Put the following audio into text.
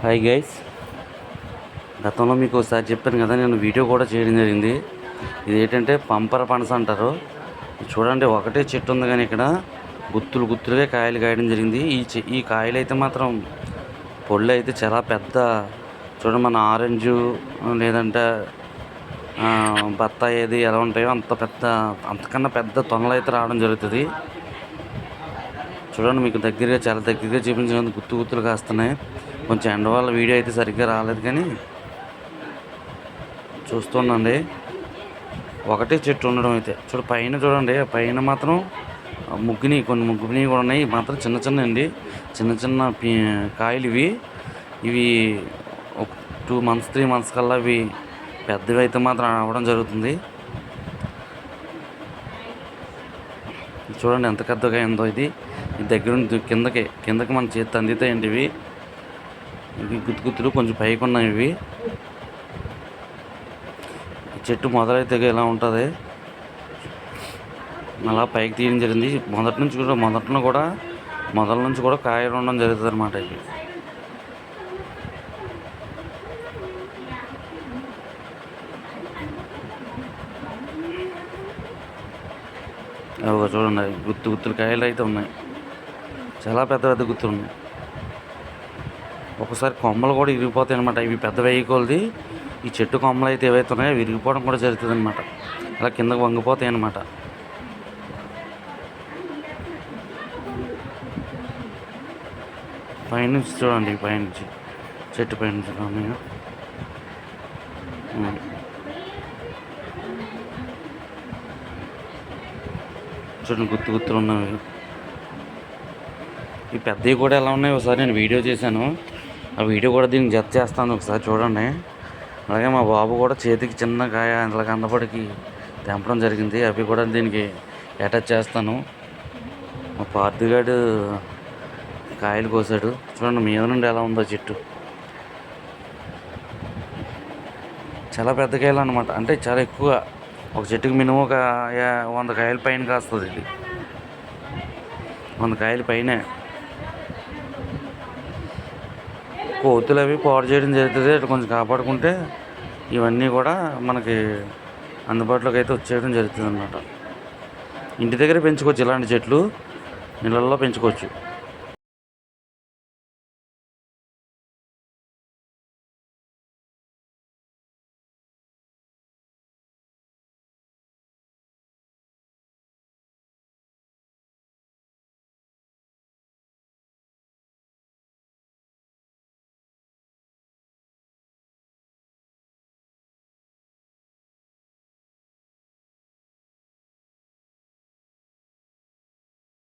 Hi guys గతంలో మీకు ఒకసారి చెప్పాను కదా నేను వీడియో కూడా చేయడం జరిగింది. ఇది ఏంటంటే పంపర పనస అంటారు. చూడండి ఒకటే చెట్టు ఉంది కానీ ఇక్కడ గుత్తులు గుత్తులుగా కాయలు కాయడం జరిగింది. ఈ ఈ కాయలు అయితే మాత్రం పొళ్ళు అయితే చాలా పెద్ద చూడండి మన ఆరెంజ్ లేదంటే బత్తాయి ఏది ఎలా ఉంటాయో అంత పెద్ద అంతకన్నా పెద్ద తొనలు అయితే రావడం జరుగుతుంది. చూడండి మీకు దగ్గరగా చాలా దగ్గరగా చూపించిన గుత్తు గుత్తులు కాస్తున్నాయి. కొంచెం ఎండ వల్ల వీడియో అయితే సరిగ్గా రాలేదు కానీ చూస్తుండండి. ఒకటే చెట్టు ఉండడం అయితే. చూడు పైన చూడండి పైన మాత్రం ముగ్గుని కొన్ని ముగ్గుని కూడా ఉన్నాయి. మాత్రం చిన్న చిన్న అండి చిన్న చిన్న కాయలు ఇవి. ఇవి ఒక టూ మంత్స్ త్రీ మంత్స్ కల్లా ఇవి పెద్దవి అయితే మాత్రం అవ్వడం జరుగుతుంది. చూడండి ఎంత పెద్దగా అయిందో ఇది. దగ్గరుండి దగ్గర కిందకి కిందకి మన చేతి అందుతాయండి ఇవి. ఇవి గుత్తు గుత్తులు కొంచెం పైకి ఉన్నాయి ఇవి. చెట్టు మొదలైతే ఇలా ఉంటుంది. అలా పైకి తీయడం జరిగింది. మొదటి నుంచి కూడా మొదటిన కూడా మొదల నుంచి కూడా కాయలు ఉండడం జరుగుతుంది అనమాట ఇవి. అవి చూడండి గుత్తు గుత్తులు కాయలు అయితే ఉన్నాయి. చాలా పెద్ద పెద్ద గుత్తులు ఉన్నాయి. ఒకసారి కొమ్మలు కూడా విరిగిపోతాయి అనమాట ఇవి పెద్ద వెహికల్ది. ఈ చెట్టు కొమ్మలు అయితే ఏవైతే ఉన్నాయో అవి విరిగిపోవడం కూడా జరుగుతుంది అనమాట అలా కిందకు వంగిపోతాయి అనమాట పైనుంచి చూడండి పైనుంచి చెట్టు పైనుంచి ఉన్నాయి చూడండి. గుర్తు గుర్తులు ఉన్నవి. ఈ పెద్దవి కూడా ఎలా ఉన్నాయి? ఒకసారి నేను వీడియో చేశాను. ఆ వీడియో కూడా దీనికి జత చేస్తాను ఒకసారి చూడండి. అలాగే మా బాబు కూడా చేతికి చిన్న కాయ ఇలా కందపడికి తెంపడం జరిగింది. అవి కూడా దీనికి అటాచ్ చేస్తాను. మా పార్థిగాడు కాయలు కోసాడు. చూడండి మీద నుండి ఎలా ఉందో చెట్టు. చాలా పెద్ద కాయలు అనమాట అంటే చాలా ఎక్కువ. ఒక చెట్టుకి మినిమం ఒక వంద కాయల పైన కాస్తుంది ఇది. వంద కాయల పైనే. కోతులు అవి పాడు చేయడం జరుగుతుంది. ఇటు కొంచెం కాపాడుకుంటే ఇవన్నీ కూడా మనకి అందుబాటులోకి అయితే వచ్చేయడం జరుగుతుంది అన్నమాట ఇంటి దగ్గర పెంచుకోవచ్చు ఇలాంటి చెట్లు. నీళ్ళల్లో పెంచుకోవచ్చు.